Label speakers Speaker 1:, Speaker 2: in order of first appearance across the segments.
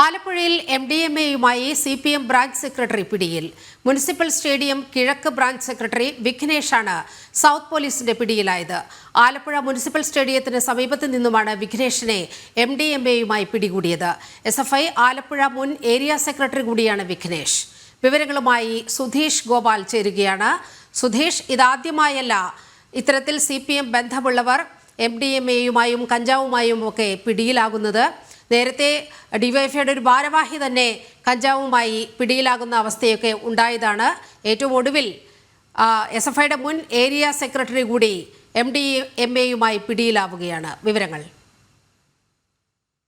Speaker 1: ആലപ്പുഴയിൽ M D M എയുമായി C P M branch secretary പിടിയിൽ. മുനിസിപ്പൽ സ്റ്റേഡിയം കിഴക്ക് ബ്രാഞ്ച് സെക്രട്ടറി വിഘ്നേഷാണ് സൗത്ത് പോലീസിന്റെ പിടിയിലായത്. ആലപ്പുഴ മുനിസിപ്പൽ സ്റ്റേഡിയത്തിന് സമീപത്ത് നിന്നുമാണ് വിഘ്നേഷിനെ എം ഡി എം എയുമായി പിടികൂടിയത്. എസ് എഫ് ഐ ആലപ്പുഴ മുൻ ഏരിയ സെക്രട്ടറി കൂടിയാണ് വിഘ്നേഷ്. വിവരങ്ങളുമായി സുധീഷ് ഗോപാൽ ചേരുകയാണ്. സുധീഷ് ഇതാദ്യമായല്ല. ഇത്തരത്തിൽ സി പി എം ബന്ധമുള്ളവർ എം ഡി എം എയുമായും കഞ്ചാവുമായും ഒക്കെ പിടിയിലാകുന്നത് നേരത്തെ ഡിവൈഎഫ്ഐയുടെ ഒരു ഭാരവാഹി തന്നെ കഞ്ചാവുമായി പിടിയിലാകുന്ന അവസ്ഥയൊക്കെ ഉണ്ടായതാണ്. ഏറ്റവും ഒടുവിൽ എസ് എഫ് ഐയുടെ മുൻ ഏരിയ സെക്രട്ടറി കൂടി എം ഡി എം എയുമായി പിടിയിലാവുകയാണ്. വിവരങ്ങൾ.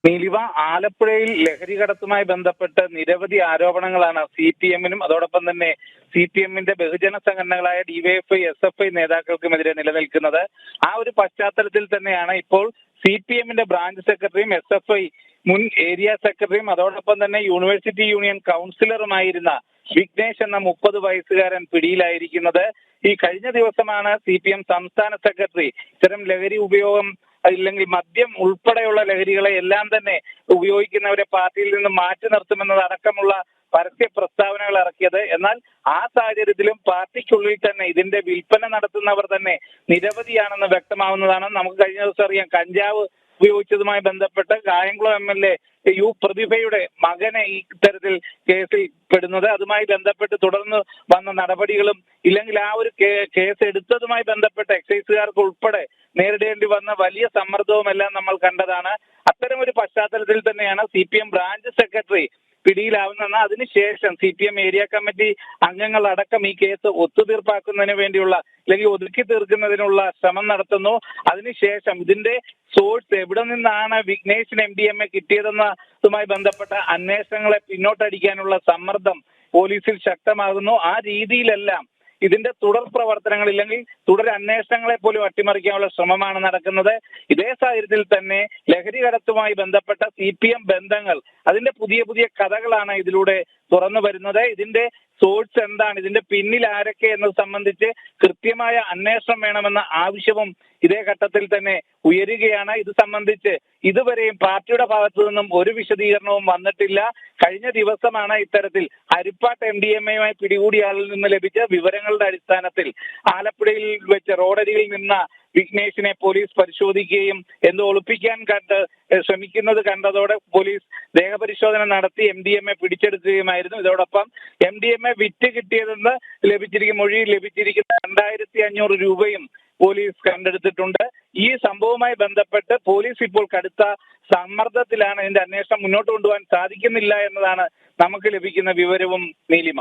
Speaker 2: നീലിവ ആലപ്പുഴയിൽ ലഹരി കടത്തുമായി ബന്ധപ്പെട്ട് നിരവധി ആരോപണങ്ങളാണ് സി പി എമ്മിനും അതോടൊപ്പം തന്നെ സി പി എമ്മിന്റെ ബഹുജന സംഘടനകളായ ഡിവൈഎഫ്ഐ എസ് എഫ് ഐ നേതാക്കൾക്കുമെതിരെ നിലനിൽക്കുന്നത്. ആ ഒരു പശ്ചാത്തലത്തിൽ തന്നെയാണ് ഇപ്പോൾ സി പി എമ്മിന്റെ ബ്രാഞ്ച് സെക്രട്ടറിയും എസ് എഫ് ഐ മുൻ ഏരിയ സെക്രട്ടറിയും അതോടൊപ്പം തന്നെ യൂണിവേഴ്സിറ്റി യൂണിയൻ കൗൺസിലറുമായിരുന്ന വിഘ്നേഷ് എന്ന മുപ്പത് വയസ്സുകാരൻ പിടിയിലായിരിക്കുന്നത്. ഈ കഴിഞ്ഞ ദിവസമാണ് സി പി എം സംസ്ഥാന സെക്രട്ടറി ഇത്തരം ലഹരി ഉപയോഗം ഇല്ലെങ്കിൽ മദ്യം ഉൾപ്പെടെയുള്ള ലഹരികളെ എല്ലാം തന്നെ ഉപയോഗിക്കുന്നവരെ പാർട്ടിയിൽ നിന്ന് മാറ്റി നിർത്തുമെന്നതടക്കമുള്ള പരസ്യ പ്രസ്താവനകൾ ഇറക്കിയത്. എന്നാൽ ആ സാഹചര്യത്തിലും പാർട്ടിക്കുള്ളിൽ തന്നെ ഇതിന്റെ വിൽപ്പന നടത്തുന്നവർ തന്നെ നിരവധിയാണെന്ന് വ്യക്തമാവുന്നതാണ്. നമുക്ക് കഴിഞ്ഞ ദിവസം അറിയാം കഞ്ചാവ് ഉപയോഗിച്ചതുമായി ബന്ധപ്പെട്ട് Kayamkulam M L A U പ്രതിഭയുടെ മകനെ ഇത്തരത്തിൽ കേസിൽ പെടുന്നത്. അതുമായി ബന്ധപ്പെട്ട് തുടർന്ന് വന്ന നടപടികളും ഇല്ലെങ്കിൽ ആ ഒരു കേസ് എടുത്തതുമായി ബന്ധപ്പെട്ട് എക്സൈസുകാർക്ക് ഉൾപ്പെടെ നേരിടേണ്ടി വന്ന വലിയ സമ്മർദ്ദവും എല്ലാം നമ്മൾ കണ്ടതാണ്. അത്തരം ഒരു പശ്ചാത്തലത്തിൽ തന്നെയാണ് സി ബ്രാഞ്ച് സെക്രട്ടറി പിടിയിലാവുന്ന അതിനുശേഷം C P M area committee അംഗങ്ങളടക്കം ഈ കേസ് ഒത്തുതീർപ്പാക്കുന്നതിന് വേണ്ടിയുള്ള അല്ലെങ്കിൽ ഒതുക്കി തീർക്കുന്നതിനുള്ള ശ്രമം നടത്തുന്നു. അതിനുശേഷം ഇതിന്റെ സോഴ്സ് എവിടെ നിന്നാണ് വിഘ്നേഷിന് എം ഡി എം എ കിട്ടിയതെന്നതുമായി ബന്ധപ്പെട്ട അന്വേഷണങ്ങളെ പിന്നോട്ടടിക്കാനുള്ള സമ്മർദ്ദം പോലീസിൽ ശക്തമാകുന്നു. ആ രീതിയിലെല്ലാം ഇതിന്റെ തുടർ പ്രവർത്തനങ്ങൾ ഇല്ലെങ്കിൽ തുടർ അന്വേഷണങ്ങളെ പോലും അട്ടിമറിക്കാനുള്ള ശ്രമമാണ് നടക്കുന്നത്. ഇതേ സാഹചര്യത്തിൽ തന്നെ ലഹരി കടത്തുമായി ബന്ധപ്പെട്ട സി ബന്ധങ്ങൾ അതിന്റെ പുതിയ പുതിയ കഥകളാണ് ഇതിലൂടെ തുറന്നു വരുന്നത്. ഇതിന്റെ സോഴ്സ് എന്താണ്? ഇതിന്റെ പിന്നിൽ ആരൊക്കെ എന്നത് സംബന്ധിച്ച് കൃത്യമായ അന്വേഷണം വേണമെന്ന ആവശ്യവും ഇതേ ഘട്ടത്തിൽ തന്നെ ഉയരുകയാണ്. ഇത് സംബന്ധിച്ച് ഇതുവരെയും പാർട്ടിയുടെ ഭാഗത്തു നിന്നും ഒരു വിശദീകരണവും വന്നിട്ടില്ല. കഴിഞ്ഞ ദിവസമാണ് ഇത്തരത്തിൽ ഹരിപ്പാട്ട് എം ഡി എം എയുമായി പിടികൂടിയ ആളിൽ നിന്ന് ലഭിച്ച വിവരങ്ങളുടെ അടിസ്ഥാനത്തിൽ ആലപ്പുഴയിൽ വെച്ച് റോഡരികിൽ നിന്ന വിഘ്നേഷിനെ പോലീസ് പരിശോധിക്കുകയും എന്തോ ഒളിപ്പിക്കാൻ കണ്ട് ശ്രമിക്കുന്നത് കണ്ടതോടെ പോലീസ് ദേഹപരിശോധന നടത്തി എം ഡി എം എ പിടിച്ചെടുക്കുകയുമായിരുന്നു. ഇതോടൊപ്പം എം ഡി എം എ വിറ്റ് കിട്ടിയതെന്ന് ലഭിച്ചിരിക്കുന്ന മൊഴി ലഭിച്ചിരിക്കുന്ന രണ്ടായിരത്തി അഞ്ഞൂറ് രൂപയും പോലീസ് കണ്ടെടുത്തിട്ടുണ്ട്. ഈ സംഭവവുമായി ബന്ധപ്പെട്ട് പോലീസ് ഇപ്പോൾ കടുത്ത സമ്മർദ്ദത്തിലാണ് ഇതിന്റെ അന്വേഷണം മുന്നോട്ട് കൊണ്ടുപോകാൻ സാധിക്കുന്നില്ല എന്നതാണ് നമുക്ക് ലഭിക്കുന്ന വിവരവും നീലിമ.